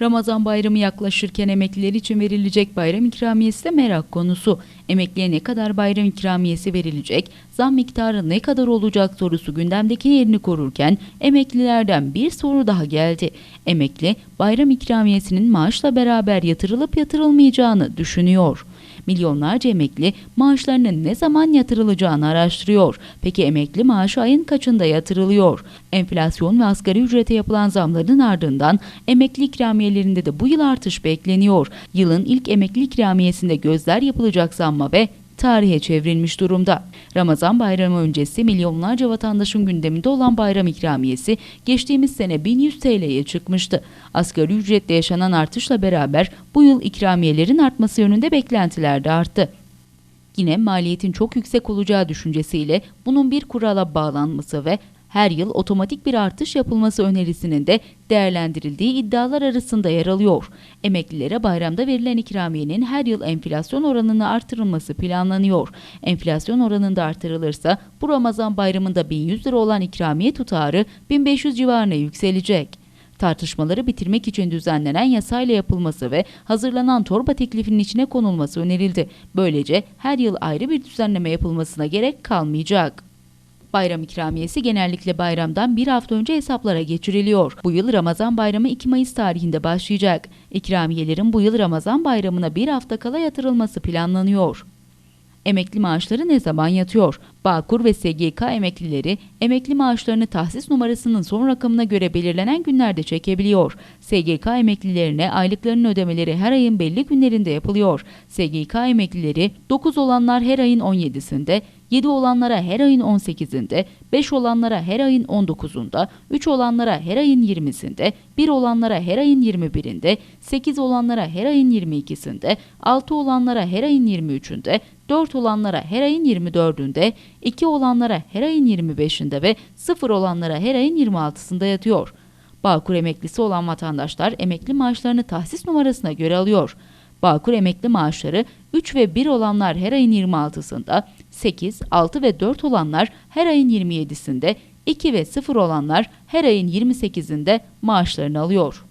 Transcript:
Ramazan bayramı yaklaşırken emekliler için verilecek bayram ikramiyesi de merak konusu. Emekliye ne kadar bayram ikramiyesi verilecek, zam miktarı ne kadar olacak sorusu gündemdeki yerini korurken emeklilerden bir soru daha geldi. Emekli bayram ikramiyesinin maaşla beraber yatırılıp yatırılmayacağını düşünüyor. Milyonlarca emekli maaşlarının ne zaman yatırılacağını araştırıyor. Peki emekli maaşı ayın kaçında yatırılıyor? Enflasyon ve asgari ücrete yapılan zamların ardından emekli ikramiyelerinde de bu yıl artış bekleniyor. Yılın ilk emekli ikramiyesinde gözler yapılacak zamma ve tarihe çevrilmiş durumda. Ramazan bayramı öncesi milyonlarca vatandaşın gündeminde olan bayram ikramiyesi geçtiğimiz sene 1100 TL'ye çıkmıştı. Asgari ücretle yaşanan artışla beraber bu yıl ikramiyelerin artması yönünde beklentiler de arttı. Yine maliyetin çok yüksek olacağı düşüncesiyle bunun bir kurala bağlanması ve her yıl otomatik bir artış yapılması önerisinin de değerlendirildiği iddialar arasında yer alıyor. Emeklilere bayramda verilen ikramiyenin her yıl enflasyon oranını artırılması planlanıyor. Enflasyon oranında artırılırsa bu Ramazan bayramında 1100 lira olan ikramiye tutarı 1500 civarına yükselecek. Tartışmaları bitirmek için düzenlenen yasayla yapılması ve hazırlanan torba teklifinin içine konulması önerildi. Böylece her yıl ayrı bir düzenleme yapılmasına gerek kalmayacak. Bayram ikramiyesi genellikle bayramdan bir hafta önce hesaplara geçiriliyor. Bu yıl Ramazan bayramı 2 Mayıs tarihinde başlayacak. İkramiyelerin bu yıl Ramazan bayramına bir hafta kala yatırılması planlanıyor. Emekli maaşları ne zaman yatıyor? Bağkur ve SGK emeklileri emekli maaşlarını tahsis numarasının son rakamına göre belirlenen günlerde çekebiliyor. SGK emeklilerine aylıklarının ödemeleri her ayın belli günlerinde yapılıyor. SGK emeklileri 9 olanlar her ayın 17'sinde, 7 olanlara her ayın 18'inde, 5 olanlara her ayın 19'unda, 3 olanlara her ayın 20'sinde, 1 olanlara her ayın 21'inde, 8 olanlara her ayın 22'sinde, 6 olanlara her ayın 23'ünde, 4 olanlara her ayın 24'ünde, 2 olanlara her ayın 25'inde ve 0 olanlara her ayın 26'sında yatıyor. Bağkur emeklisi olan vatandaşlar emekli maaşlarını tahsis numarasına göre alıyor. Bağkur emekli maaşları 3 ve 1 olanlar her ayın 26'sında, 8, 6 ve 4 olanlar her ayın 27'sinde, 2 ve 0 olanlar her ayın 28'inde maaşlarını alıyor.